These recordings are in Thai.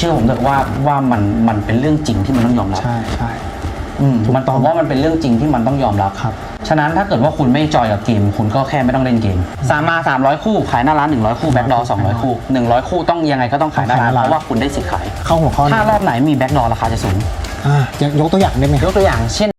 เชื่อผมเถอะว่าว่ามันมันเป็นเรื่องจริงที่มันต้องยอมรับใช่ใช่อืมถูกมันต้องผมว่ามันเป็นเรื่องจริงที่มันต้องยอมรับครับ ฉะนั้นถ้าเกิดว่าคุณไม่จอยกับเกม คุณก็แค่ไม่ต้องเล่นเกมสามมา300คู่ขายหน้าร้าน100คู่แบ็กดอ200คู่100คู่ต้องยังไงก็ต้องขายหน้าร้านขายหน้าร้านเพราะว่าคุณได้สิทธิ์ขายเข้าหัวข้อหถ้านึ่งรอบไหนมีแบ็กดอราคาจะสูงอะยกตัวอย่างได้ไหมยกตัวอย่างเช่น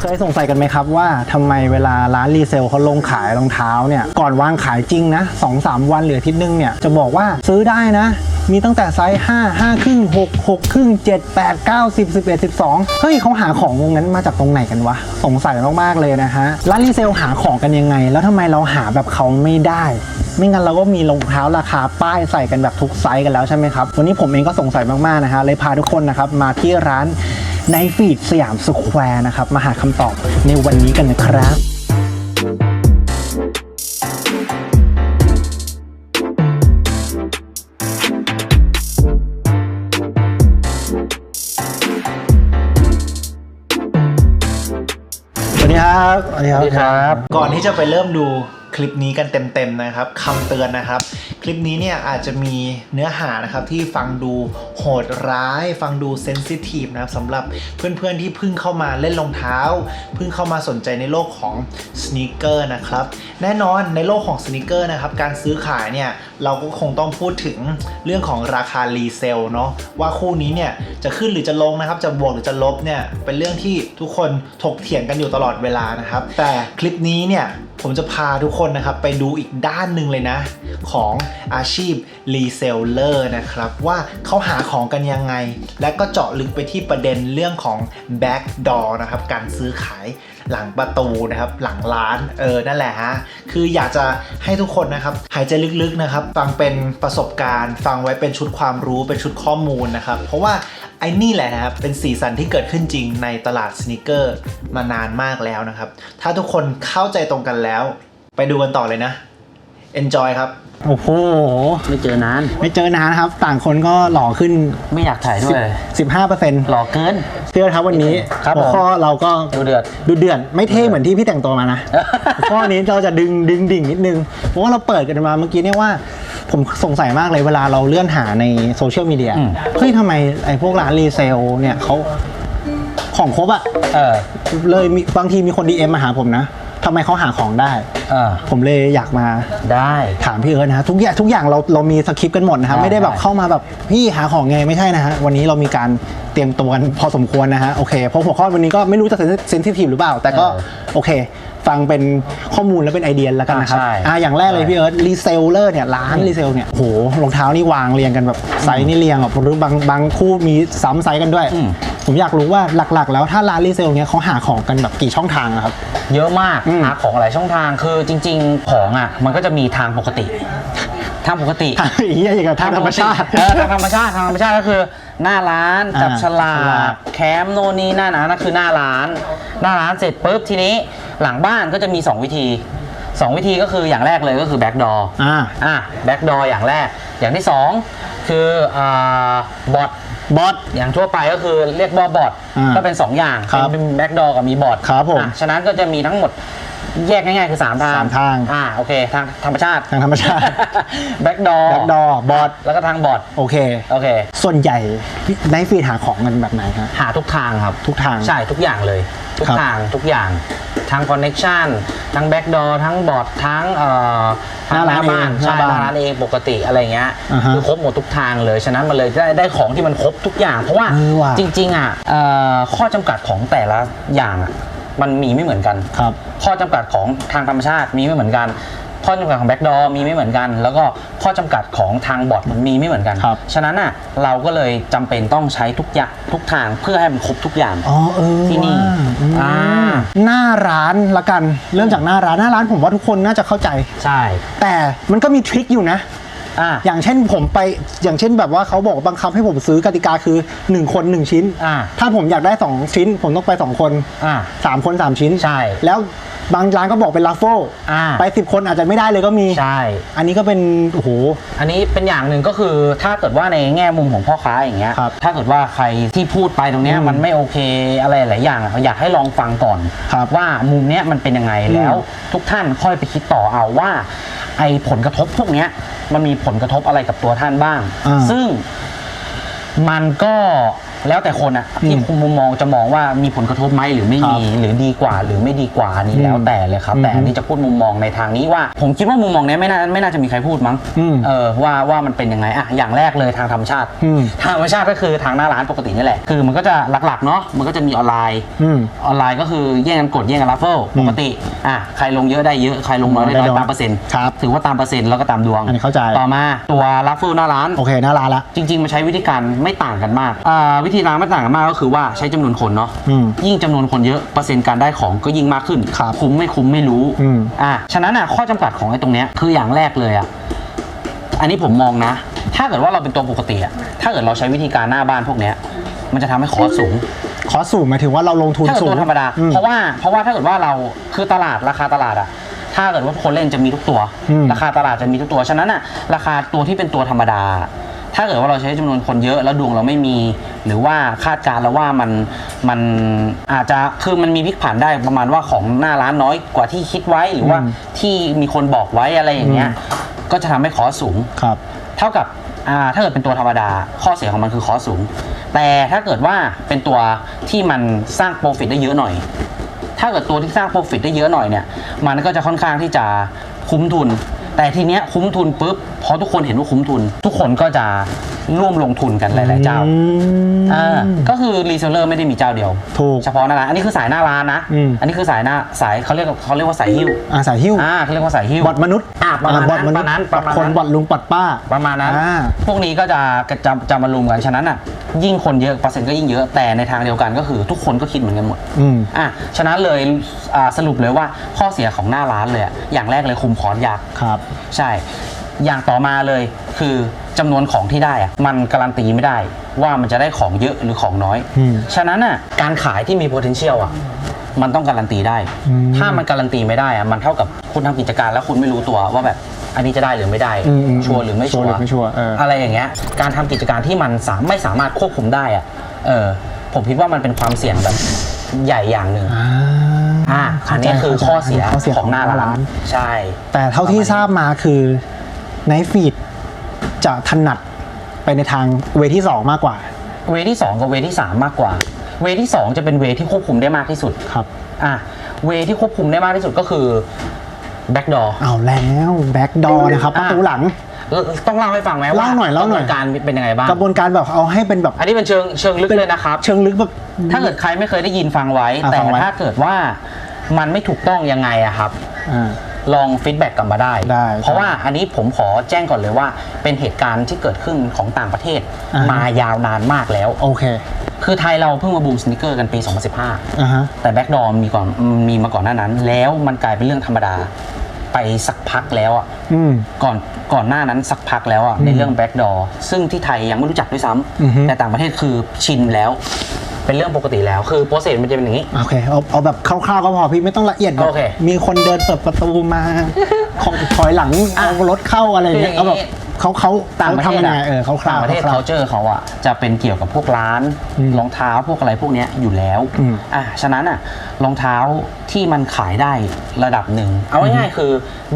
เคยสงสัยกันไหมครับว่าทำไมเวลาร้านรีเซลเขาลงขายรองเท้าเนี่ยก่อนวางขายจริงนะ2อสวันเหลืออาทิตย์นึงเนี่ยจะบอกว่าซื้อได้นะ มีตั้งแต่ไซส์5 5 ครึ่ง 6 6 ครึ่ง 7 8 9 10 11 12 เฮ้ยเขาหาของตรงนั้นมาจากตรงไหนกันวะ สงสัยมากๆเลยนะฮะร้านรีเซลหาของกันยังไง แล้วทำไมเราหาแบบเขาไม่ได้ ไม่งั้นเราก็มีรองเท้าราคาป้ายใส่กันแบบทุกไซส์กันแล้วใช่ไหมครับ วันนี้ผมเองก็สงสัยมากๆนะฮะเลยพาทุกคนนะครับมาที่ร้านในฟีดสยามสแควร์นะครับมาหาคำตอบในวันนี้กันนะครับ สดีครับสวัสดีสวัสดีครับ ก่อนที่จะไปเริ่มดู คลิปนี้กันเต็มๆนะครับคำเตือนนะครับ คลิปนี้เนี่ยอาจจะมีเนื้อหานะครับที่ฟังดูโหดร้าย ฟังดูเซนซิทีฟนะครับสำหรับเพื่อนๆที่เพิ่งเข้ามาเล่นรองเท้า เพิ่งเข้ามาสนใจในโลกของสเนคเกอร์นะครับแน่นอนในโลกของสเนคเกอร์นะครับการซื้อขายเนี่ยเราก็คงต้องพูดถึงเรื่องของราคารีเซลเนาะว่าคู่นี้เนี่ยจะขึ้นหรือจะลงนะครับจะบวกหรือจะลบเนี่ยเป็นเรื่องที่ทุกคนถกเถียงกันอยู่ตลอดเวลานะครับแต่คลิปนี้เนี่ยผมจะพาทุกคนนะครับไปดูอีกด้านหนึ่งเลยนะ ของอาชีพรีเซลเลอร์นะครับ ว่าเขาหาของกันยังไง และก็เจาะลึกไปที่ประเด็นเรื่องของ back door นะครับ การซื้อขายหลังประตูนะครับ หลังร้านเออนั่นแหละฮะ คืออยากจะให้ทุกคนนะครับหายใจลึกๆนะครับ ฟังเป็นประสบการณ์ ฟังไว้เป็นชุดความรู้เป็นชุดข้อมูลนะครับ เพราะว่าไอ้นี่แหละนะครับ เป็นสีสันที่เกิดขึ้นจริงในตลาดสนิเกอร์มานานมากแล้วนะครับ ถ้าทุกคนเข้าใจตรงกันแล้ว ไปดูกันต่อเลยนะ enjoy ครับ โอ้โห ไม่เจอนาน ไม่เจอนานครับ ต่างคนก็หล่อขึ้น ไม่อยากถ่ายด้วย 15เปอร์เซ็นต์หล่อเกินพี่เอิร์ธครับวันนี้ครับหัวข้อเราก็ดูเดือด ดูเดือด ไม่เท่เหมือนที่พี่แต่งตัวมานะหัวข้อนี้เราจะดึงดึงดิ่งนิดนึง เพราะว่าเราเปิดกันมาเมื่อกี้เนี่ยว่า ผมสงสัยมากเลยเวลาเราเลื่อนหาในโซเชียลมีเดียอืมเฮ้ยทำไมไอ้พวกร้านรีเซลเนี่ยเขาของครบอะเออเลยมีบางทีมีคน DM มาหาผมนะ ทำไมเขาหาของได้เออผมเลยอยากมาได้ ถามพี่เอิร์ธนะฮะทุกอย่างทุกอย่างเราเรามีสคริปต์กันหมดนะครับได้ไม่ได้แบบได้ เข้ามาแบบพี่หาของไงไม่ใช่นะฮะวันนี้เรามีการเตรียมตัวกันพอสมควรนะฮะโอเคเพราะหัวข้อวันนี้ก็ไม่รู้จะเซนซิทีฟหรือเปล่า แต่ก็เออโอเค ฟังเป็นข้อมูลและเป็นไอเดียแล้วกันนะครับอ่าใช่ อ่าอย่างแรกเลยใช่พี่เอิร์ธรีเซลเลอร์เนี่ยร้านรีเซลเนี่ยโหรองเท้านี่วางเรียงกันแบบไซส์นี่เรียงแบบหรือบางบางคู่มีซ้ำไซส์กันด้วยอืม ผมอยากรู้ว่าหลักๆ แล้วถ้าร้านรีเซลเนี่ยเขาหาของกันแบบกี่ช่องทางอะครับ เยอะมากอืมหาของหลายช่องทางคือจริง ๆ ของอะมันก็จะมีทางปกติ ทางปกติทางอย่างเงี้ยอย่างกับทางธรรมชาติ เออทางธรรมชาติทางธรรมชาติก็คือ หน้าร้านอ่าจับฉลาฉลาก กแคมป์โน่นนี่นั่นนะนั่นคือหน้าร้าน หน้าร้านเสร็จปุ๊บทีนี้หลังบ้านก็จะมี 2 วิธี 2วิธีก็คืออย่างแรกเลยก็คือแบ็กดออ่า อะแบ็กดออย่างแรก อย่างที่2คืออ่าบอทบอสอย่างทั่วไปก็คือเรียกว่าบอทอ่าก็เป็น 2 อย่างครับเป็นแบ็กดอกับมีบอทครับผมฉะนั้นก็จะมีทั้งหมดแยกง่ายๆคือ 3 ทางสามทาง อ่าโอเค ทางธรรมชาติ ทางธรรมชาติ แบ็กดอ backdoor bot แล้วก็ทางบอทโอเค โอเค ส่วนใหญ่ไนฟีดหาของกันแบบไหนฮะหาทุกทางครับ ทุกทางใช่ทุกอย่างเลย ทุกครับ ทางทุกอย่าง ทั้งคอนเน็ชันทั้งแบ็กดอทั้งบอททั้งเอ่อทงหน้าร้านบ้านเองใช่หน้าบ้านหน้าร้านเองปกติอะไรเงี้ยอ่าฮะคือครบหมดทุกทางเลย ฉะนั้นมันเลยได้ได้ของที่มันครบทุกอย่าง เพราะว่าเออว่ะ จริงๆอะเอ่อข้อจำกัดของแต่ละอย่างอะมันมีไม่เหมือนกัน ครับ ข้อจำกัดของทางธรรมชาติมีไม่เหมือนกัน ข้อจำกัดของแบ็กดอมีไม่เหมือนกัน แล้วก็ข้อจำกัดของทางบอทมันมีไม่เหมือนกันครับฉะนั้นอะเราก็เลยจำเป็นต้องใช้ทุกอย่างทุกทางเพื่อให้มันครบทุกอย่าง อ๋อเออที่นี่ว่าอืมอ่า หน้าร้านละกัน เริ่มจากหน้าร้านหน้าร้านผมว่าทุกคนน่าจะเข้าใจ ใช่ แต่มันก็มีทริคอยู่นะ อ่าอย่างเช่นผมไปอย่างเช่นแบบว่าเขาบอกบังคับให้ผมซื้อกติกาคือ 1 คน 1 ชิ้น อ่าถ้าผมอยากได้ 2 ชิ้น ผมต้องไป 2 คนอ่า3คน 3 ชิ้นใช่แล้วบางร้านก็บอกเป็นลัฟเฟิลอ่า ไป 10 คนอาจจะไม่ได้เลยก็มี ใช่ อันนี้ก็เป็นโอ้โห อันนี้เป็นอย่างหนึ่งก็คือถ้าเกิดว่าในแง่มุมของพ่อค้าอย่างเงี้ยครับถ้าเกิดว่าใครที่พูดไปตรงเนี้ยอืมมันไม่โอเคอะไรหลายอย่างอะอยากให้ลองฟังก่อนครับว่ามุมเนี้ยมันเป็นยังไงอืมแล้ว ทุกท่านค่อยไปคิดต่อเอาว่า ไอ้ผลกระทบพวกเนี้ยมันมีผลกระทบอะไรกับตัวท่านบ้าง อ่า ซึ่งมันก็ แล้วแต่คนอะที่อืมมุมมองจะมองว่ามีผลกระทบไหมหรือไม่ครับมีหรือดีกว่าหรือไม่ดีกว่านี่อืมแล้วแต่เลยครับอืมแต่อันนี้จะพูดมุมมองในทางนี้ว่า ผมคิดว่ามุมมองเนี้ยไม่น่าไม่น่าจะมีใครพูดมั้งอืมเออว่าว่ามันเป็นยังไงอะอย่างแรกเลยทางธรรมชาติอืมทางธรรมชาติก็คือทางหน้าร้านปกตินี่แหละคือมันก็จะหลักๆเนาะมันก็จะมีออนไลน์อืมออนไลน์ก็คือแย่งกันกดแย่งกันรัฟเฟิลอืมปกติอะใครลงเยอะได้เยอะใครลงน้อยได้น้อยได้น้อยตามเปอร์เซ็นต์ครับถือว่าตามเปอร์เซ็นต์แล้วก็ตามดวงอันนี้เข้าใจต่อมาตัวรัฟเฟิลหน้าร้านโอเคหน้าร้านละจริง ๆมันใช้วิธีการไม่ต่างกันมากอ่าวิธีล้างไม่ต่างกันมากก็คือว่าใช้จำนวนคนเนาะอืมยิ่งจำนวนคนเยอะเปอร์เซ็นต์การได้ของก็ยิ่งมากขึ้นครับคุ้มไม่คุ้มไม่รู้อืม อะฉะนั้นอะข้อจำกัดของไอ้ตรงเนี้ยคืออย่างแรกเลยอะอันนี้ผมมองนะ ถ้าเกิดว่าเราเป็นตัวปกติอะถ้าเกิดเราใช้วิธีการหน้าบ้านพวกเนี้ย มันจะทำให้คอสสูง ขอสูงหมายถึงว่าเราลงทุนถ้าเกิดสูงตัวธรรมดา อืม เพราะว่าเพราะว่าถ้าเกิดว่าเราคือตลาดราคาตลาดอะถ้าเกิดว่าคนเล่นจะมีทุกตัว อืมราคาตลาดจะมีทุกตัว ฉะนั้นอะราคาตัวที่เป็นตัวธรรมดา ถ้าเกิดว่าเราใช้จำนวนคนเยอะแล้วดวงเราไม่มี หรือว่าคาดการณ์แล้วว่ามันมันอาจจะคือมันมีพลิกผันได้ประมาณว่าของหน้าร้านน้อยกว่าที่คิดไว้หรือว่าอืมที่มีคนบอกไว้อะไรอย่างเงี้ยอืมก็จะทำให้คอสสูงครับเท่ากับอ่าถ้าเกิดเป็นตัวธรรมดาข้อเสียของมันคือคอสสูง แต่ถ้าเกิดว่าเป็นตัวที่มันสร้างโปรฟิตได้เยอะหน่อย ถ้าเกิดตัวที่สร้างโปรฟิตได้เยอะหน่อยเนี่ยมันก็จะค่อนข้างที่จะคุ้มทุน แต่ทีเนี้ยคุ้มทุนปุ๊บพอทุกคนเห็นว่าคุ้มทุน ทุกคนก็จะร่วมลงทุนกันหลาย ๆ เจ้าอืมอ่าก็คือรีเซลเลอร์ไม่ได้มีเจ้าเดียว ถูก เฉพาะหน้าร้านอันนี้คือสายหน้าร้านนะ อืม อันนี้คือสายหน้าสายเขาเรียกเขาเรียกว่าสายหิ้วอาสายหิ้วอ่าเขาเรียกว่าสายหิ้ว บอดมนุษย์อะประมาณบอดมนุษนั้นย์ประมาณนั้น บอดคนบอดลุงบอดป้า ประมาณนั้น อ่า พวกนี้ก็จะจะจะมารวมกันฉะนั้นอะ ยิ่งคนเยอะเปอร์เซ็นต์ก็ยิ่งเยอะแต่ในทางเดียวกันก็คือทุกคนก็คิดเหมือนกันหมดอืม อะฉะนั้นเลยอ่าสรุปเลยว่าข้อเสียของหน้าร้านเลยอะอย่างแรกเลยคุมคอร์สยาก ครับ ใช่ อย่างต่อมาเลยคือจำนวนของที่ได้อะมันการันตีไม่ได้ว่ามันจะได้ของเยอะหรือของน้อย อืมฉะนั้นอะการขายที่มี potential อะมันต้องการันตีได้ อืม ถ้ามันการันตีไม่ได้อะมันเท่ากับคุณทำกิจการแล้วคุณไม่รู้ตัวว่าแบบ อันนี้จะได้หรือไม่ได้ อืมอืมชัวร์หรือไม่ชัชัววร์หรืร์อไม่ชัวร์เออออะไรอย่างเงี้ย การทำกิจการที่มันสามไม่สามารถควบคุมได้อะเออ ผมคิดว่ามันเป็นความเสี่ยงแบบใหญ่อย่างหนึ่ง อ่า อ่า อันนี้คือข้อเสียข้อเสียของหน้าร้านใช่ แต่เท่าที่ทราบมาคือในฟีดจะถนัดไปในทางเวที่ 2 มากกว่า เวที่ 2 กับเวที่ 3 มากกว่า เวที่ 2 จะเป็นเวที่ควบคุมได้มากที่สุด ครับ อะเวที่ควบคุมได้มากที่สุดก็คือ แบ็กดอร์เอาแล้วแบ็กดอนะครับประตูหลัง ต้องเล่าให้ฟังไหมว่าเล่าหน่อยเล่าหน่อยกระบวนการเป็นยังไงบ้างกระบวนการแบบเอาให้เป็นแบบ อันนี้เป็นเชิงเชิงลึกเลยนะครับ เชิงลึกแบบถ้าเกิดใครไม่เคยได้ยินฟังไว้อะแต่ฟังไว้ถ้าเกิดว่ามันไม่ถูกต้องยังไงอะครับอ่าลองฟีดแบ็กกลับมาได้ได้ เพราะว่าอันนี้ผมขอแจ้งก่อนเลยว่า เป็นเหตุการณ์ที่เกิดขึ้นของต่างประเทศอ่ามมายาวนานมากแล้ว โอเค คือไทยเราเพิ่งมาบูมสนิเกอร์กันปี 2015 อ่าฮะ แต่แบ็กดอมีก่อนมีมาก่อนหน้านั้น แล้วมันกลายเป็นเรื่องธรรมดาไปสักพักแล้วอะอืม ก่อนก่อนหน้านั้นสักพักแล้วอะอืมในเรื่องแบ็กดอซึ่งที่ไทยยังไม่รู้จักด้วยซ้ำอือฮึแต่ต่างประเทศคือชินแล้ว เป็นเรื่องปกติแล้วคือโปรเซสมันจะเป็นอย่างนี้ โอเค เอาเอาแบบคร่าวๆก็พอพี่ไม่ต้องละเอียดแบบโอเคมีคนเดินเปิดประตูมา ของถอยหลังอะเอารถเข้าอะไรอย่างเงี้ยคือเอาอย่างแบบนี้ เขาเขาต่างประเทศทำยังไงอะเออเขาคร่าต่าวงประเทศคร่าว culture เขาอะจะเป็นเกี่ยวกับพวกร้านอืมรองเท้าพวกอะไรพวกเนี้ยอยู่แล้วอืมอะฉะนั้นอะรองเท้าที่มันขายได้ระดับหนึ่งเอาง่ายๆคือ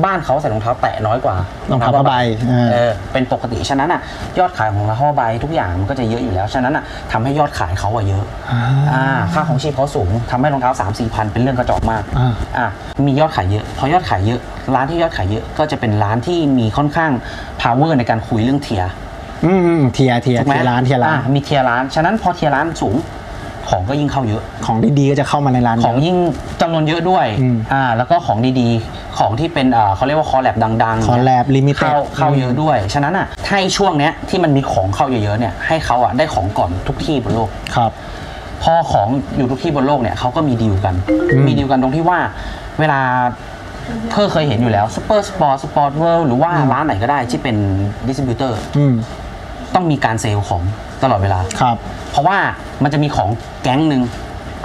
บ้านเขาใส่รองเท้าแตะน้อยกว่ารองเท้าผ้าใบเออ เออเป็นปกติฉะนั้นอะยอดขายของรองเท้าผ้าใบทุกอย่างมันก็จะเยอะอยู่แล้วฉะนั้นอะทำให้ยอดขายเขาอะเยอะ อ่าอ่าค่าของชีพเขาสูงทำให้รองเท้า3 4มสี่พันเป็นเรื่องกระจอกมากอ่า อะมียอดขายเยอะ พอยอดขายเยอะ ร้านที่ยอดขายเยอะก็จะเป็นร้านที่มีค่อนข้าง power ในการคุยเรื่องเทียร์อืมอืมเทียร์เทียร์ถูกไหมเทียร์ร้านเทียร์ร้าน อะมีเทียร์ร้าน ฉะนั้นพอเทียร์ร้านสูงของก็ยิ่งเข้าเยอะ ของดีๆก็จะเข้ามาในร้าน ของยิ่งจำนวนเยอะด้วย อืม อ่า แล้วก็ของดีๆ ของที่เป็นเอ่อเขาเรียกว่าคอลแลบดังๆคอลแลบลิมิเต็ด เข้าเข้าเยอะด้วย ฉะนั้นอะ ถ้าไอ้ช่วงเนี้ยที่มันมีของเข้าเยอะๆเนี่ย ให้เขาอะได้ของก่อนทุกที่บนโลก ครับ พอของอยู่ทุกที่บนโลกเนี่ยเขาก็มีดีลกัน อืมมีดีลกันตรงที่ว่า เวลา เธอเคยเห็นอยู่แล้วซูเปอร์สปอร์ตสปอร์ตเวิลด์หรือว่าร้านไหนก็ได้ที่เป็นดิสติบิวเตอร์อืม ต้องมีการเซลล์ของตลอดเวลา ครับ เพราะว่ามันจะมีของแก๊งหนึ่ง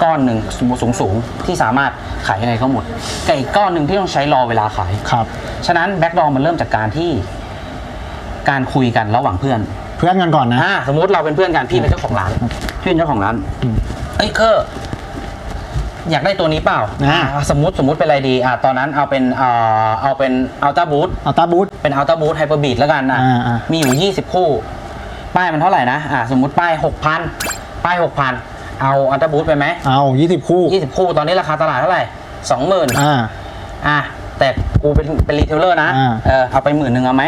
ก้อนหนึ่งสูงสูงๆที่สามารถขายยังไงก็หมดกับอีกก้อนหนึ่งที่ต้องใช้รอเวลาขาย ครับ ฉะนั้นแบ็กดอมันเริ่มจากการที่การคุยกันระหว่างเพื่อน เพื่อนกันก่อนนะ อ่าสมมติเราเป็นเพื่อนกันพี่เป็นเจ้าของร้านพี่เป็นเจ้าของร้านอืมเอ้ยเกอร์ อยากได้ตัวนี้เปล่าอ่า อ่าสมมติสมมติเป็นอะไรดีอ่าตอนนั้นเอาเป็นเอ่อเอาเป็นอัลต้าบูทอัลต้าบูท เป็นอัลต้าบูทไฮเปอร์บีทแล้วกันอะอ่าอ่ามีอยู่ 20 คู่ ป้ายมันเท่าไหร่นะอ่าสมมุติป้ายหกพันป้ายหกพันเอาอัลตราบูทไปไหม เอา 20 คู่ยี่สิบคู่ตอนนี้ราคาตลาดเท่าไหร่สองหมื่นอ่า อะแต่กูเป็นเป็นรีเทลเลอร์นะอ่าเออเอาไปหมื่นหนึ่งเอาไหม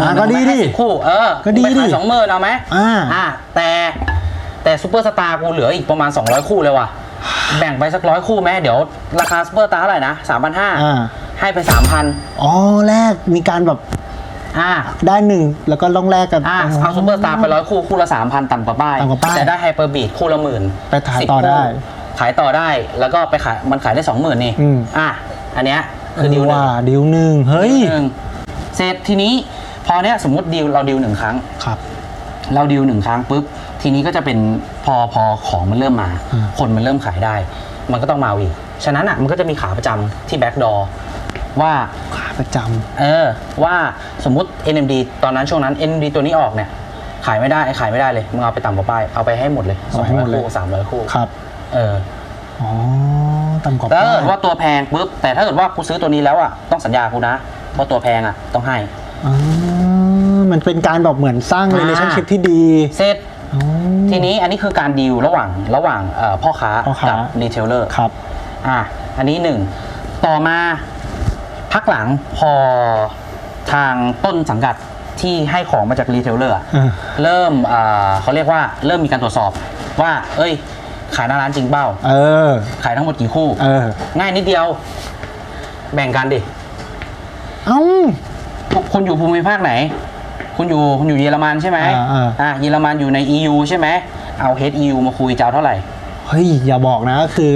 อ่าก็ดีดิคู่เออก็ดีไปดิขายสองหมื่นเอาไหมอ่าอะแต่แต่ซูเปอร์สตาร์กูเหลืออีกประมาณ 200 คู่เลยว่ะ แบ่งไปสักร้อยคู่ไหมเดี๋ยวราคาซูเปอร์สตาร์เท่าไหร่นะสามพันห้าอ่า ให้ไปสามพันอ๋อแรกมีการแบบอ่า ได้หนึ่งแล้วก็ต้องแลกกัน อ่าเอาซูเปอร์สตาร์ไปร้อยคู่ คู่ละสามพันต่ำกว่าป้าย ต่ำกว่าป้ายแต่ได้ไฮเปอร์บีทคู่ละหมื่นไปขายสิบต่อได้คู่ขายต่อได้แล้วก็ไปขายมันขายได้สองหมื่นนี่อืม อะอันเนี้ยคือดีลหนึ่งว่าดิวหนึ่งเฮ้ย หนึ่งเสร็จทีนี้พอเนี้ยสมมติดีลเราดีลหนึ่งครั้ง ครับ เราดีลหนึ่งครั้งปุ๊บ ทีนี้ก็จะเป็น พอพอของมันเริ่มมาอืมคนมันเริ่มขายได้ มันก็ต้องมาอีก ฉะนั้นอะมันก็จะมีขาประจำที่แบ็กดอว่าขาประจเออว่าสมมุติ NMD ตอนนั้นช่วงนั้น NMD ตัวนี้ออกเนี่ย ขายไม่ได้ขายไม่ได้เลยมึงเอาไปต่ำกว่าป้ายเอาไปให้หมดเลยเอาให้หมดเลย คู่สามร้อยคู่ำครับ เออ อ๋อต่ำกว่าแต่ถ้าเกิดป้ยว่าตัวแพงปุ๊บแต่ถ้าเกิดว่ากูซื้อตัวนี้แล้วอะต้องสัญญากูนะเพราะตัวแพงอะต้องให้ อ๋อมันเป็นการแบบเหมือนสร้าง อ่า relationship ที่ดี เสร็จอ๋อ ทีนี้อันนี้คือการดีลระหว่างระหว่างเอ่อพ่อค้าพ่อค้ากับรีเทลเลอร์ครับอะอันนี้หนึ่งต่อมาพักหลังพอทางต้นสังกัดที่ให้ของมาจากรีเทลเลอร์อ่าเริ่มอ่าเขาเรียกว่าเริ่มมีการตรวจสอบว่า เอ้ย ขายหน้าร้านจริงเปล่าเออ ขายทั้งหมดกี่คู่เออง่ายนิดเดียว แบ่งกันดิ เอ้าคุณอยู่ภูมิภาคไหน คุณอยู่คุณอยู่เยอรมันใช่ไหมอ่าอ่า อะเยอรมันอยู่ใน EU ใช่ไหมเอา HEU มาคุยจะเอาเท่าไหร่ เฮ้ยอย่าบอกนะก็คือ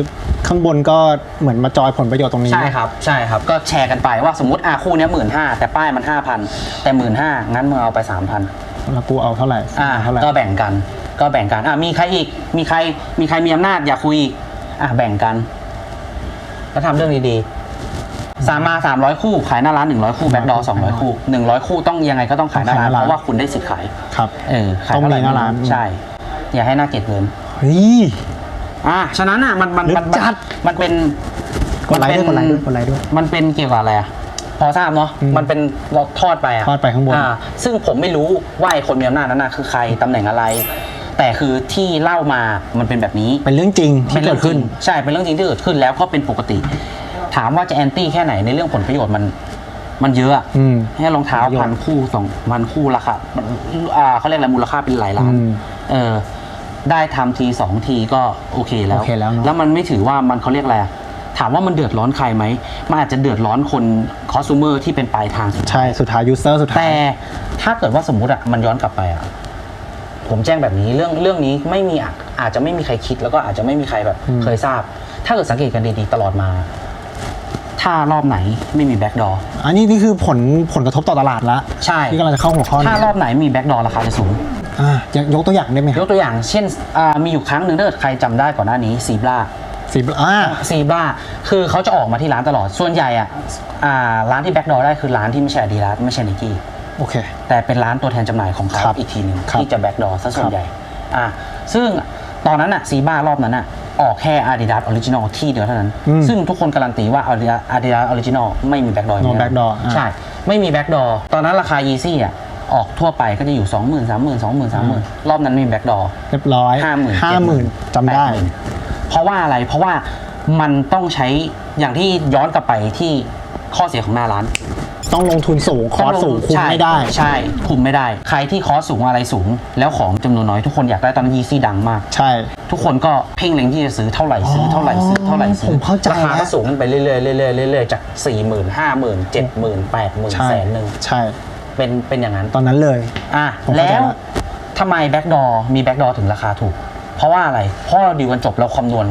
ข้างบนก็เหมือนมาจอยผลประโยชน์ตรงนี้ ใช่ครับใช่ครับ ก็แชร์กันไปว่าสมมติอะคู่เนี้หมื่นห้าแต่ป้ายมันห้าพันแต่หมื่นห้างั้นมึงเอาไปสามพันแล้วกูเอาเท่าไหร่อ่าเท่าไหร่ก็แบ่งกัน ก็แบ่งกันอะมีใครอีกมีใครมีใครมีอำนาจอยากคุยอีกอะแบ่งกันก็ทำเรื่องดีๆ สามมาสามร้อยคู่ขายหน้าร้านหนึ่งร้อยคู่แบ็คดอสองร้อยคู่หนึ่งร้อยคู่ต้องยังไงก็ต้องขายหน้าร้านเพราะว่าคุณได้สิทธิ์ขายครับเออขายต้องเท่าไหร่มีหน้าร้านใช่อย่าให้หน้าเก็บเงินเฮ้ยอะฉะนั้นอะมันมันลึกมันจัดมันเป็นกดไลค์ด้วยกดไลค์ด้วยกดไลค์ด้วยมันเป็นเกี่ยวกับอะไรอะพอทราบเนาะอืมมันเป็นเราทอดไปอะทอดไปข้างบนอ่ซึ่งผมไม่รู้ว่าไอ้คนมีอำนาจนั้นน่ะคือใครตำแหน่งอะไร แต่คือที่เล่ามามันเป็นแบบนี้เป็นเรื่องจริงที่เกิดขึ้นป็รื่องจริงใช่เป็นเรื่องจริงที่เกิดขึ้นแล้วก็เป็นปกติ ถามว่าจะแอนตี้แค่ไหนในเรื่องผลประโยชน์มัน มันเยอะอะอืม ให้รองเท้าประโยชน์พันคู่สองพันคู่ราคาอ่าเขาเรียกอะไรมูลค่าเป็นหลายล้าน อืมเออ ได้ทำทีสองทีก็โอเคแล้ว โอเคแล้วเนอะ แล้วมันไม่ถือว่ามันเขาเรียกอะไรอะถามว่ามันเดือดร้อนใครไหมมันอาจจะเดือดร้อนคนคอส sumer ที่เป็นปลายทางสุดท้ายใช่สุดท้ายยูเซอร์สุดท้าแต่ยถ้าเกิดว่าสมมุติอะมันย้อนกลับไปอะผมแจ้งแบบนี้เรื่องเรื่องนี้ไม่มีอะอาจจะไม่มีใครคิดแล้วก็อาจจะไม่มีใครแบบ อืม เคยทราบ ถ้าเกิดสังเกตกันดีๆตลอดมา ถ้ารอบไหนไม่มีแบ็กดออันนี้นี่คือผลผลกระทบต่อตลาดละใช่ที่กำลังจะเข้าหัวข้อนี้ถ้ารอบไหนมีแบ็กดอราคาจะสูงอะยกยกตัวอย่างได้ไหมคยรับกตัวอย่างเช่นอ่ามีอยู่ครั้งหนึ่งถ้าเกิดใครจำได้ก่อนหน้านี้ซีบลาสิบอ่าซีบลาคือเขาจะออกมาที่ร้านตลอดส่วนใหญ่อะอ่าร้านที่แบ็กดอได้คือร้านที่ไม่ใช่อาดิดาสไม่ใช่ไนกี้โอเคแต่เป็นร้านตัวแทนจำหน่ายของเขาครับอีกทีหนึ่งครับที่จะแบ็กดอซะส่วครันบใหญ่อ่าซึ่งตอนนั้นอะซีบ้ารอบนั้นอะ ออกแค่ Adidas Original ที่เดียวเท่านั้น อืมซึ่งทุกคนการันตีว่า Adidas Adidas Original ไม่มีแบ็กดอ No backdoor อ่า ใช่ ไม่มีแบ็กดอตอนนั้นราคา Yeezy อะออกทั่วไปก็จะอยู่ 20,000 30,000 20,000 30,000 รอบนั้นไม่มีแบ็กดอเรียบร้อยห้าหมื่นห้าหมื่นจำได้ เพราะว่าอะไรเพราะว่ามันต้องใช้อย่างที่ย้อนกลับไปที่ข้อเสียของหน้าร้าน ต้องลงทุนสูงคอร์สสูงคุมใช่ไม่ได้ ใช่คุมไม่ได้ ใครที่คอร์สสูงอะไรสูง แล้วของจำนวนน้อยทุกคนอยากได้ตอนนั้นยีซี่ดังมาก ใช่ ทุกคนก็เพ่งเล็งที่จะซื้อเท่าไหร่ซื้อเท่าไหร่ซื้อเท่าไหร่ซื้ผมเข้าใจราคาก็แล้วสูงขึ้นไปเรื่อยๆเรื่อยๆเรื่อยๆจากสี่หมื่นห้าหมื่นเจ็ดหมื่นแปดหมื่นใช่แสนหนึ่งใช่เป็นเป็นอย่างนั้นตอนนั้นเลยอะผมเข้าใจแล้วละทำไมแบ็กดอมีแบ็กดอถึงราคาถูก เพราะว่าอะไรเพราะเราดีลกันจบเราคำนวณ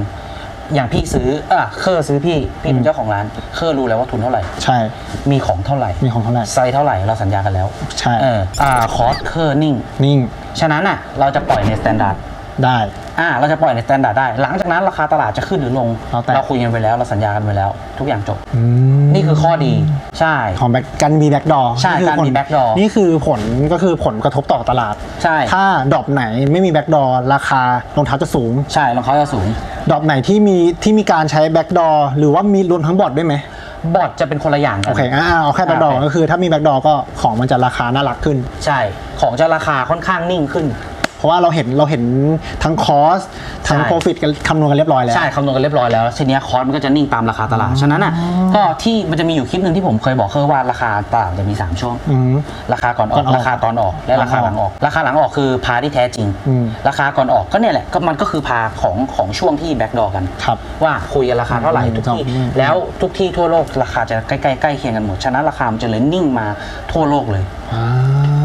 อย่างพี่ซื้ออะเคอร์ซื้อพี่พี่เป็นเจ้าของร้าน เคอร์รู้แล้วว่าทุนเท่าไหร่ ใช่ มีของเท่าไหร่ มีของเท่าไหร่ ไซส์เท่าไหร่เราสัญญากันแล้ว ใช่ เอออ่าคอสเคอร์นิ่ง นิ่ง ฉะนั้นอะเราจะปล่อยในสแตนดาร์ด ได้ อ่าเราจะปล่อยในสแตนดาร์ดได้ หลังจากนั้นราคาตลาดจะขึ้นหรือลง แล้วแต่ เราคุยกันไปแล้วเราสัญญากันไปแล้ว ทุกอย่างจบ อืมนี่คือข้อดีใช่ ของแบ็กกันมีแบ็กดอใช่การมี backdoor นี่คือผลก็คือผลกระทบต่อตลาด ใช่ถ้าดรอปไหนไม่มีแบ็กดอราคารองเท้าจะสูงใช่รองเท้าจะสูง ดรอปไหนที่มีที่มีการใช้แบ็กดอหรือว่ามีรวมทั้งบอร์ดด้วยไหมบอทจะเป็นคนละอย่างกัโอนเคอ่าเอาแค่แบ็กดอโอเคก็คือถ้ามีแบ็กดอก็ของมันจะราคาน่ารักขึ้น ใช่ ของจะราคาค่อนข้างนิ่งขึ้นเพ ราะว่าเราเห็นเราเห็นทั้งคอสทั้งใช่ โปรฟิตกันคำนวณกันเรียบร้อยแล้ว ใช่คำนวณกันเรียบร้อยแล้วทีเนี้ยคอร์สมันก็จะนิ่งตามราคาตลาด ฉะนั้นอะก็ที่มันจะมีอยู่คลิปหนึ่งที่ผมเคยบอกคือว่าราคาตลาดจะมี 3 ช่วง อืม ราคาก่อนอก่ออกนออกราคาตอนออกและราคาหลังออก ราคาหลังออกคือพาที่แท้จริง อืม ราคาก่อนออกก็เนี่ยแหละก็มันก็คือพาของของช่วงที่แบ็กดอกัน ครับ ว่าคุยกันราคาเท่าไหร่อืมทุกที่อืม แล้วทุกที่ทั่วโลกราคาจะใกล้ๆใกล้เคียงกันหมด ฉะนั้นราคามันจะเลยนิ่งมาทั่วโลกเลย อ่า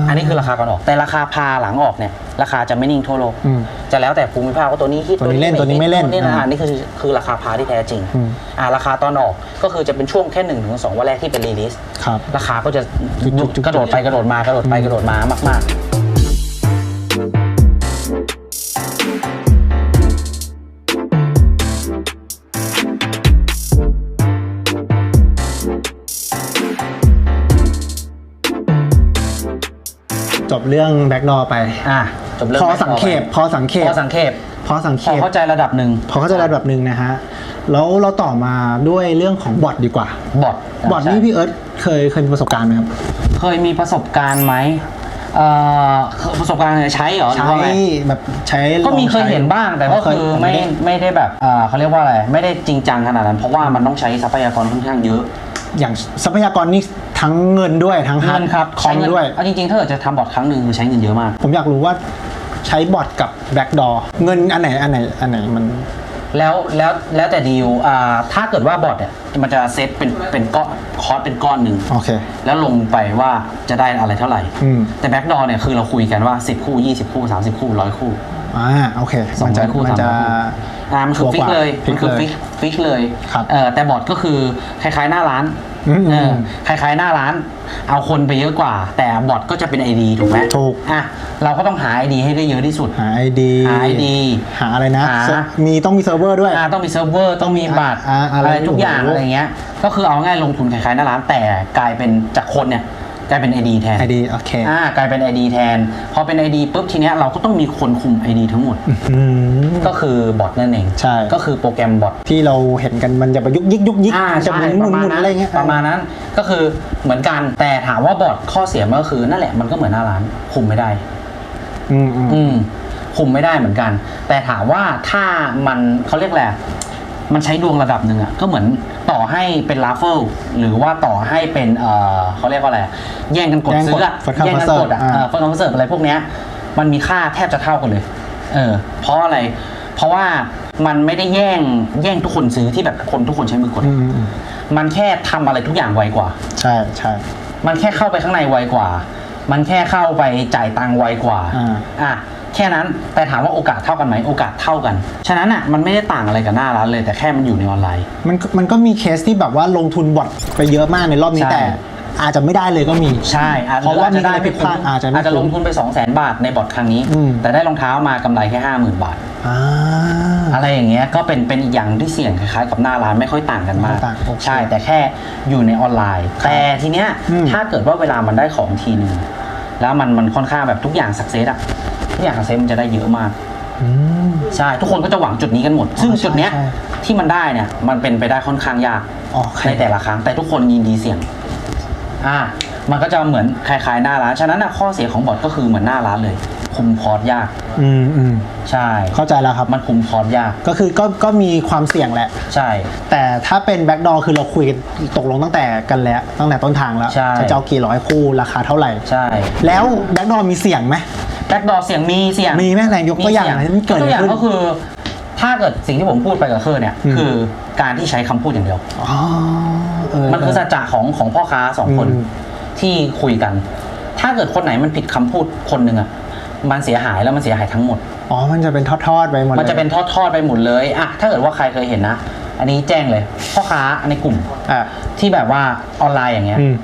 อันนี้คือราคาก่อนออกแต่ราคาพาหลังออกเนี่ยราคาจะไม่นิ่งทั่วโลก อืมจะแล้วแต่ภูมิภาคว่าตัวนี้ฮิตตัวนี้เล่นตัวนี้ไม่เล่นตัวนี้นะอ่า อันนี้คือคือราคาพาที่แท้จริงอืม อ่าราคาตอนออกก็คือจะเป็นช่วงแค่หนึ่งถึงสองวันแรกที่เป็นรีลิส ครับ ราคาก็จะจุกๆๆกระโดดไปกระโดดมากระโดดไปกระโดดมามากจบเรื่องแบ็กดอไป ๆ อะ จบเรื่องพอแบ็คสังเขปพอสังเขพปอสังเขปพอสังพเขอปเข้าใจระดับหนึ่งพอเข้าใจระดับหนึ่งนะฮะแล้วเราต่อมาด้วยเรื่องของบอทดีกว่าบอทบอทนี่พี่เอิร์ธเคยเคยมีประสบการณ์ไหมครับเคยมีประสบการณ์ไหมเอ่อประสบการณ์ใช้เหรอหรือใช้ว่าไงแบบใช้ก็มีลงเคยใช้เห็นบ้างแต่ก็เคยคือแต่ไม่ด้ไม่ได้แบบเอ่อเขาเรียกว่าอะไรไม่ได้จริงจังขนาดนั้น เพราะว่ามันต้องใช้ทรัพยากรค่อนข้างเยอะ อย่างทรัพยากรนี่ทั้งเงินด้วยทั้งฮาเงิร์ดนครับคอมใช้เงินด้วยเอาจริงๆถ้าเกิดจะทำบอทครั้งหนึ่งคือใช้เงินเยอะมาก ผมอยากรู้ว่า ใช้บอทกับแบ็กดอเงินอันไหนอันไหนอันไหนมัน แล้วแล้วแล้วแต่ดีลอ่าถ้าเกิดว่าบอทเนี่ยมันจะเซตเป็นเป็นก้อนคอร์สเป็นก้อนหนึ่งโอเคแล้วลงไปว่าจะได้อะไรเท่าไหร่ อืม แต่แบ็กดอเนี่ยคือเราคุยกันว่า 10 คู่ 20 คู่ 30 คู่ร้อยคู่ อ่าโอเคสองมันจะร้อยคู่มันจะ สามร้อยคู่ อ่ามันคือชัวร์ฟิกกว่าเลยฟิมักนคือเลยฟิกฟิกเลยครับ เออแต่บอทก็คือคล้ายๆหน้าร้าน อืมเออมคล้ายๆหน้าร้าน เอาคนไปเยอะกว่า แต่บอทก็จะเป็น ID ถูกไหมถูก อะเราก็ต้องหา ID ให้ได้เยอะที่สุด หาไอดีหา ID หาอะไรนะ หา มีต้องมีเซิร์ฟเวอร์ด้วย อ่าต้องมีเซิร์ฟเวอร์ต้องมีบัตรอ่าอะไรอะไรทุกอย่างโอ้โห อะไรเงี้ย ก็คือเอาง่ายลงทุนคล้ายๆหน้าร้านแต่กลายเป็นจากคนเนี่ย กลายเป็น ID แทนไอดีโอเค อ่ากลายเป็น ID แทน พอเป็น ID ปุ๊บทีเนี้ยเราก็ต้องมีคนคุม ID ทั้งหมด อืม ก็คือบอทนั่นเองใช่ ก็คือโปรแกรมบอท ที่เราเห็นกันมันจะไปยุกยิกยุกยิกอ่าจะหมุนหมุนหมุนอะไรเงี้ย ประมาณนั้นก็คือเหมือนกันแต่ถามว่าบอทข้อเสียมันก็คือนั่นแหละมันก็เหมือนหน้าร้านคุมไม่ได้ อืมอืมอืมคุมไม่ได้เหมือนกัน แต่ถามว่าถ้ามันเขาเรียกแหละไร มันใช้ดวงระดับหนึ่งอะก็เหมือนต่อให้เป็นลาเฟิลหรือว่าต่อให้เป็นเออเขาเรียกว่าอะไรอะแย่งกันกดซื้ออะแย่งกดแย่งกันกดอะอ่าเออเฟิร์นคอนเสิร์ตอะไรพวกเนี้ยมันมีค่าแทบจะเท่ากันเลย เออ เพราะอะไร เพราะว่ามันไม่ได้แย่งแย่งทุกคนซื้อที่แบบคนทุกคนใช้มือกด อืมอืมมันแค่ทำอะไรทุกอย่างไวกว่า ใช่ใช่ มันแค่เข้าไปข้างในไวกว่า มันแค่เข้าไปจ่ายตังค์ไวกว่าอ่า อะ แค่นั้นแต่ถามว่าโอกาสเท่ากันไหมโอกาสเท่ากัน ฉะนั้นอะมันไม่ได้ต่างอะไรกับหน้าร้านเลยแต่แค่มันอยู่ในออนไลน์ มันมันก็มีเคสที่แบบว่าลงทุนบอทไปเยอะมากในรอบนี้ใช่ แต่ อาจจะไม่ได้เลยก็มี ใช่อจเพราะว่าอจจะได้มีอะไรผิดพลาดอาจจะไม่อาจจะลงทุนไป 2 0 0 0 0 0 บาทในบอทครั้งนี้ อืม แต่ได้รองเท้ามากำไรแค่ 50,000 บาท อ่า อะไรอย่างเงี้ยก็เป็นเป็นอีกอย่างที่เสี่ยงคล้ายๆกับหน้าร้านไม่ค่อยต่างกันมาก ไม่ต่างโอเคใช่แต่แค่อยู่ในออนไลน์ แต่ทีเนี้ยอืม ถ้าเกิดว่าเวลามันได้ของทีหนึ่งแล้วมันมันค่อนข้างแบบทุกอย่างสักเซสอะ ทุกอย่างสักเซสมันจะได้เยอะมากอืมใช่ทุกคนก็จะหวังจุดนี้กันหมด ซึ่งใช่จุดเนี้ยใช่ที่มันได้เนี่ยมันเป็นไปได้ค่อนข้างยากโอเคในแต่ละครั้ง แต่ทุกคนยินดีเสี่ยงอ่ามันก็จะเหมือนคล้ายๆหน้าร้าน ฉะนั้นนะข้อเสียของบอทก็คือเหมือนหน้าร้านเลย คุมพอร์ตยาก อืมอืมใช่ เข้าใจแล้วครับ มันคุมพอร์ตยาก ก็คือก็ก็มีความเสี่ยงแหละ ใช่ แต่ถ้าเป็นแบ็กดอคือเราคุยกันตกลงตั้งแต่กันแล้ว ตั้งแต่ต้นทางแล้วใช่จะเจ้ากี่ร้อยคู่ราคาเท่าไหร่ ใช่ แล้วแบ็กดอมีเสี่ยงไหม แบ็กดอเสียงมีเสียงมีไหมแรงยกตัวอย่างมีอะไรสีที่มันเกิดตัวอย่างขึ้นก็คือ ถ้าเกิดสิ่งที่ผมพูดไปกับเคอร์เนี่ยอืมคือการที่ใช้คำพูดอย่างเดียวอ๋อเออมันคือสัจจะของของพ่อค้าสองคนอืมที่คุยกัน ถ้าเกิดคนไหนมันผิดคำพูดคนหนึ่งอะมันเสียหายแล้วมันเสียหายทั้งหมด อ๋อ มันจะเป็นทอดๆไปหมด มันจะเป็นทอดๆไปหมดเลยอะถ้าเกิดว่าใครเคยเห็นนะ อันนี้แจ้งเลย พ่อค้าในกลุ่มอะที่แบบว่าออนไลน์อย่างเงี้ยอืม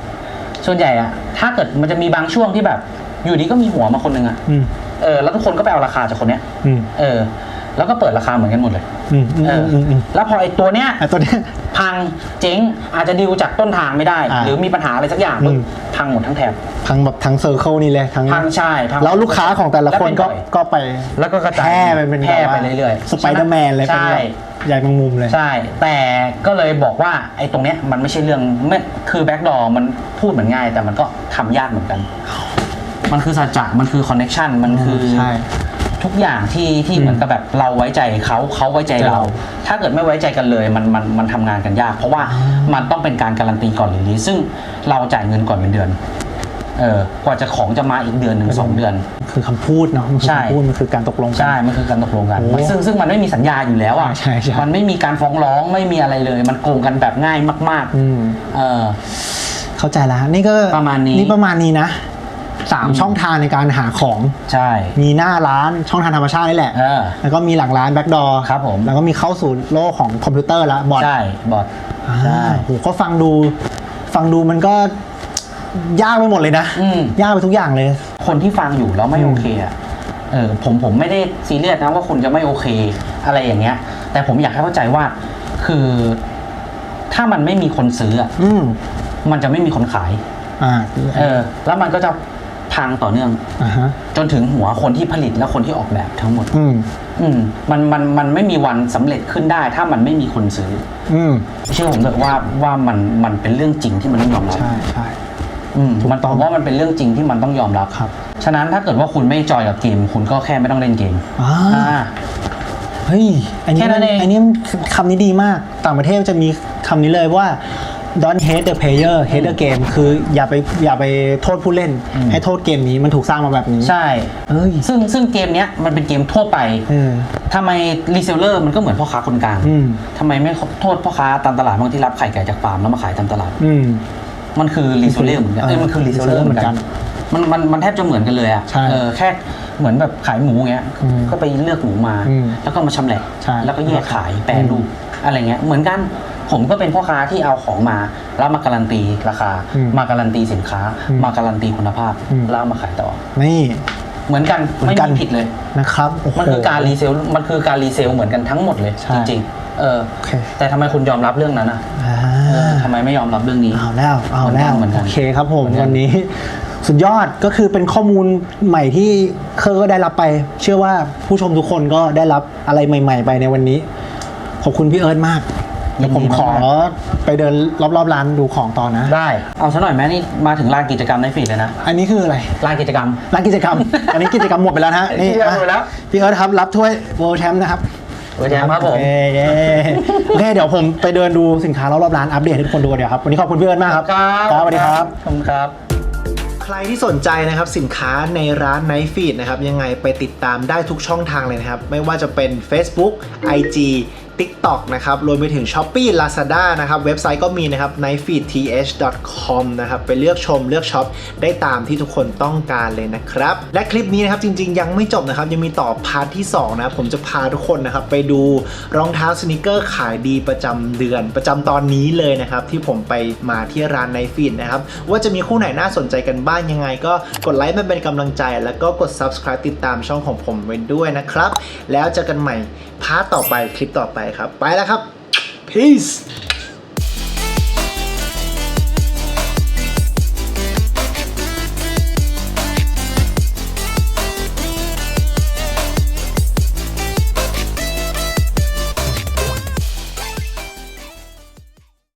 ส่วนใหญ่อะถ้าเกิดมันจะมีบางช่วงที่แบบ อยู่ดีก็มีหัวมาคนหนึ่งอะอืมเออแล้วทุกคนก็ไปเอาราคาจากคนเนี้ย อืมเออ แล้วก็เปิดราคาเหมือนกันหมดเลย อืมอืมเอออืมอืมแล้วพอไอ้ตัวเนี้ยไอ้ตัวเนี้ย พังเจ๊งอาจจะดิวจากต้นทางไม่ได้ อ่าหรือมีปัญหาอะไรสักอย่างปุ๊บอืม พังหมดทั้งแถบทั้งแบบทั้งเซอร์เคิลนี่เลยทั้งพังใช่พังแล้วลูกค้าของแต่ละคนก็แล้วเป็นบ่อยก็ไปแล้วก็กระจายแพร่ไปเป็นแพร่ไปแบบว่าเรื่อยๆสไปเดอร์แมนเลยเป็นใช่ แบบใหญ่บางมุมเลย ใช่ แต่ก็เลยบอกว่าไอ้ตรงเนี้ยมันไม่ใช่เรื่องไม่คือแบ็กดอมันพูดเหมือนง่าย แต่มันก็ทำยากเหมือนกัน มันคือสัจจะมันคือคอนเน็ชันมันคือใช่ ทุกอย่างที่ที่อืมเหมือนกับแบบเราไว้ใจเขาเขาไว้ใจใจเราเรา ถ้าเกิดไม่ไว้ใจกันเลยมันมันมันทำงานกันยาก เพราะว่ามันต้องเป็นการการันตีก่อนหรือซึ่งเราจ่ายเงินก่อนเป็นเดือน เออกว่าจะของจะมาอีกเดือนหนึ่งสองเดือน คือคำพูดเนาะมันคือใช่ คำพูดมันคือการตกลงกั ใช่ มันคือการตกลงกัน โอ้มันซึ่งซึ่งมันไม่มีสัญญาอยู่แล้วอะ ใช่ใช่ มันไม่มีการฟ้องร้องไม่มีอะไรเลย มันโกงกันแบบง่ายมากอืม ๆ เออ เข้าใจแล้วนี่ก็ประมาณนี้นี่ประมาณนี้นะ สามอืมช่องทางในการหาของ ใช่ มีหน้าร้านช่องทางธรรมชาตินี่แหละ เออแล้วก็มีหลังร้านแบ็กดอร์ครับผม แล้วก็มีเข้าสู่โลกของคอมพิวเตอร์แล้วบอทใช่ บอทอ่าใช่โหก็ฟังดู ฟังดูมันก็ยากไปหมดเลยนะอืมยากไปทุกอย่างเลย คนที่ฟังอยู่แล้วไม่อืมโอเคอะเออผมผมไม่ได้ซีเรียสนะว่าคุณจะไม่โอเค อะไรอย่างเงี้ย แต่ผมอยากให้เข้าใจว่า คือ ถ้ามันไม่มีคนซื้ออะอืมมันจะไม่มีคนขาย อ่า เออ แล้วมันก็จะ พังต่อเนื่อง อ่าฮะ จนถึงหัวคนที่ผลิตและคนที่ออกแบบทั้งหมด อืม อืมมันมันมันไม่มีวันสำเร็จขึ้นได้ ถ้ามันไม่มีคนซื้อ อืม เชื่อผมเถอะว่าว่ามันมันเป็นเรื่องจริงที่มันต้องยอมรับใช่ใช่ อืมถูกมันต้องผมว่ามันเป็นเรื่องจริงที่มันต้องยอมรับครับฉะนั้นถ้าเกิดว่าคุณไม่จอยกับเกม คุณก็แค่ไม่ต้องเล่นเกมอ่าอ่าเฮ้ยอันนี้แค่นั้นเอง อันนี้คำนี้ดีมาก ต่างประเทศจะมีคำนี้เลยว่า don't hate the player hate the game คืออย่าไปอย่าไปโทษผู้เล่น ให้โทษเกมนี้มันถูกสร้างมาแบบนี้ ใช่ เอ้ย ซึ่งซึ่งเกมเนี้ยมันเป็นเกมทั่วไปเออทำไมรีเซลเลอร์มันก็เหมือนพ่อค้าคนกลางอืม ทำไมไม่โทษพ่อค้าตามตลาดบางที่รับไข่ไก่จากฟาร์มแล้วมาขายตามตลาด อืม มันคือรีเซลเลอร์เหมือนกันเอ้ยมันคือรีเซลเลอร์เหมือนกัน มันมันมันแทบจะเหมือนกันเลยอะใช่เออแค่เหมือนแบบขายหมูเงี้ย อืมก็ไปเลือกหมูมา อืมแล้วก็มาชำแหละ ใช่แล้วก็แยกขายแปรรูปอะไรเงี้ย เหมือนกัน ผมก็เป็นพ่อค้าที่เอาของมา แล้วมาการันตีราคา อืมมาการันตีสินค้า อืมมาการันตีคุณภาพอืม แล้วเอามาขายต่อ นี่ เหมือนกันเหมือไม่นกัน มีผิดเลย นะครับโอ้โห มันคือการรีเซลมันคือการรีเซลเหมือนกันทั้งหมดเลย ใช่จริงๆเออโอเค แต่ทำไมคุณยอมรับเรื่องนั้นอะอ่า เออทำไมไม่ยอมรับเรื่องนี้ เอาแล้วเอาแล้วเหมือนกันโอเคครับผมเหมือนกันวันนี้ สุดยอดก็คือเป็นข้อมูลใหม่ที่เคอร์ก็ได้รับไป เชื่อว่าผู้ชมทุกคนก็ได้รับอะไรใหม่ ๆ ไปในวันนี้ ขอบคุณพี่เอิร์ธมาก เดี๋ยวผมขอไปเดินรอบๆร้านดูของต่อนะ ได้ เอาซะหน่อยแม่นี่มาถึงลานกิจกรรมในฟีดเลยนะอันนี้คืออะไรลานกิจกรรม ร้านกิจกรรม อันนี้กิจกรรมหมดไปแล้วนะฮะนี่กิจกรรมหมดไปแล้ว อะพี่เอิร์ธครับรับถ้วย World Champ นะครับเวอร์แจมครับผมโอเคเย้โอเคเดี๋ยวผมไปเดินดูสินค้ารอบๆร้านอัปเดตให้ทุกคนดูเดี๋ยวครับ วันนี้ขอบคุณพี่เอิร์ธมากครับครับสวัสดีครับ ขอบคุณครับ ใครที่สนใจนะครับสินค้าในร้าน Night Feed นะครับยังไงไปติดตามได้ทุกช่องทางเลยนะครับ ไม่ว่าจะเป็น Facebook IG TikTok นะครับรวมไปถึง Shopee Lazada นะครับเว็บไซต์ก็มีนะครับ nightfeedth.com นะครับไปเลือกชมเลือกช็อปได้ตามที่ทุกคนต้องการเลยนะครับ และคลิปนี้นะครับจริง ๆ ยังไม่จบนะครับยังมีต่อพาร์ทที่2นะผมจะพาทุกคนนะครับไปดูรองเท้าสนิเกอร์ขายดีประจำเดือน ประจำตอนนี้เลยนะครับที่ผมไปมาที่ร้าน Night Feed นะครับว่าจะมีคู่ไหนน่าสนใจกันบ้างยังไง ก็กดไลค์มาเป็นกำลังใจ แล้วก็กด subscribe ติดตามช่องของผมไว้ด้วยนะครับแล้วเจอกันใหม่ พาร์ทต่อไปคลิปต่อไปครับ ไปแล้วครับ peace